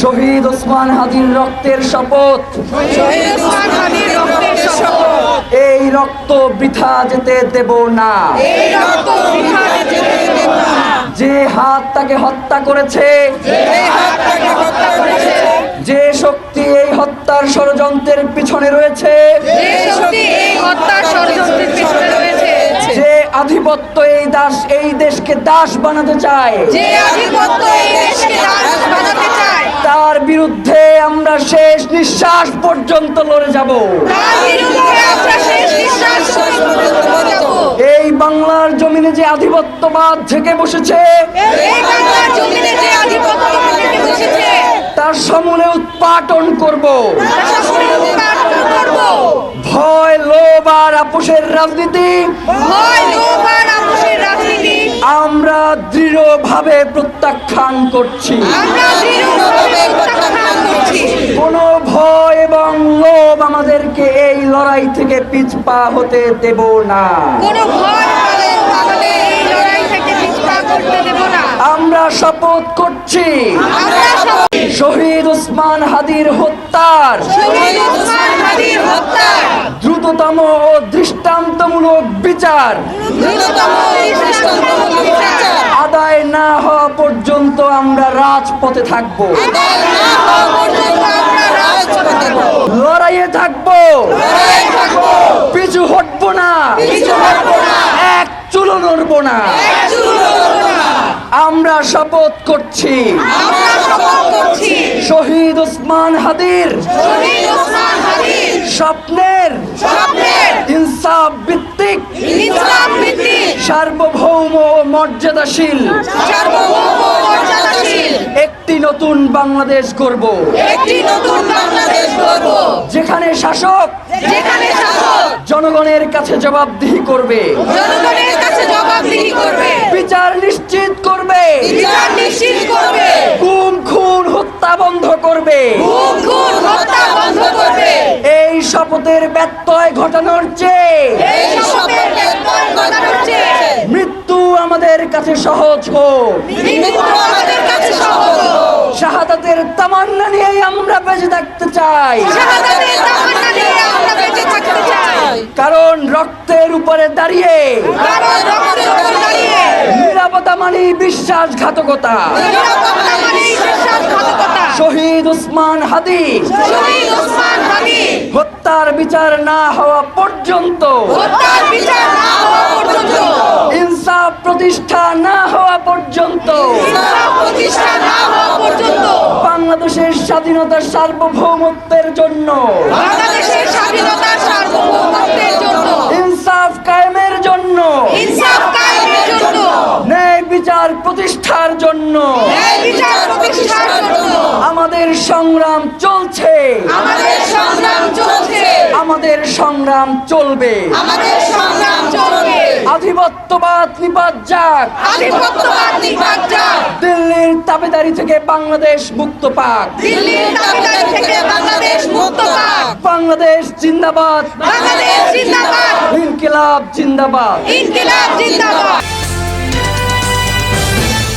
শহীদ ওসমান হাদির রক্তের শপথ। এই রক্ত বৃথা যেতে দেব না। যে হাত তাকে হত্যা করেছে যে শক্তি এই হত্যার ষড়যন্ত্রের পিছনে রয়েছে যে শক্তি এই হত্যার ষড়যন্ত্রের পিছনে রয়েছে যে আধিপত্য এই দাস এই দেশকে দাস বানাতে চায় যে আধিপত্য এই দেশকে দাস বানাতে চায় তার বিরুদ্ধে আমরা শেষ নিঃশ্বাস পর্যন্ত লড়ে যাব। এই বাংলার জমিনে যে আধিপত্যবাদ থেকে বসেছে তার সমূলে উৎপাটন করব। ভয় লোভ আর আপোষের রাজনীতি আমরা দৃঢ়ভাবে প্রত্যাখ্যান করছি। আমরা দৃঢ়ভাবে প্রত্যাখ্যান করছি কোনো ভয় এবং লোভ আমাদেরকে এই লড়াই থেকে পিছপা হতে দেব না। কোনো ভয় আমরা শপথ করছি। শহীদ উসমান হাদির হত্যার। দ্রুততম ও দৃষ্টান্তমূলক বিচার। আদায় না হওয়া পর্যন্ত আমরা রাজপথে থাকব আদায় না হওয়া পর্যন্ত আমরা রাজপথে থাকব লড়াইয়ে থাকব। পিছু না। এক চুলো না। আমরা শপথ করছি। শহীদ ওসমান হাদির স্বপ্নের ইনসাফ ভিত্তিক সার্বভৌম মর্যাদাশীল একটি নতুন বাংলাদেশ করব একটি নতুন যেখানে শাসক যেখানে শাসক জনগণের কাছে জবাবদিহি করবে। জনগণের কাছে জবাবদিহি করবে। বিচার নিশ্চিত করবে। বিচার নিশ্চিত করবে। গুম খুন হত্যা বন্ধ করবে। খুন খুন হত্যা বন্ধ করবে। এই শপথের ব্যত্যয় ঘটানোর চেয়ে এই শপথের বেতন ঘটানোর চেয়ে মৃত্যু আমাদের কাছে সহজ হোক। মৃত্যু আমাদের কাছে সহজ শাহাদাতের শাহাদাতের তামান্না নিয়ে আমরা বেঁচে থাকতে চাই। কারণ রক্তের উপরে দাঁড়িয়ে নিরাপত্তা মানি বিশ্বাসঘাতকতা। মানে শহীদ উসমান হাদি। শহীদ ওসমান হাদি। হত্যার বিচার না হওয়া পর্যন্ত হত্যার বিচার না হওয়া পর্যন্ত ইনসাফ প্রতিষ্ঠা না হওয়া পর্যন্ত ইসলাম প্রতিষ্ঠা না হওয়া পর্যন্ত বাংলাদেশের স্বাধীনতার সার্বভৌমত্বের জন্য। বাংলাদেশের স্বাধীনতার সার্বভৌমত্বের জন্য। ইনসাফ কায়েমের জন্য। ইনসাফ কায়েমের জন্য। ন্যায় বিচার প্রতিষ্ঠার জন্য। ন্যায় বিচার প্রতিষ্ঠার জন্য। আমাদের সংগ্রাম চলছে। আমাদের সংগ্রাম চলছে। আমাদের সংগ্রাম চলবে। আমাদের সংগ্রাম চলবে আধিপত্যবাদ নিপাত যাক আধিপত্যবাদ নিপাত যাক দিল্লির তাবেদারি থেকে বাংলাদেশ মুক্ত পাক। দিল্লির দাবিদারি থেকে বাংলাদেশ মুক্ত পাক। বাংলাদেশ জিন্দাবাদ। বাংলাদেশ জিন্দাবাদ। ইনকিলাব জিন্দাবাদ। ইনকিলাব জিন্দাবাদ।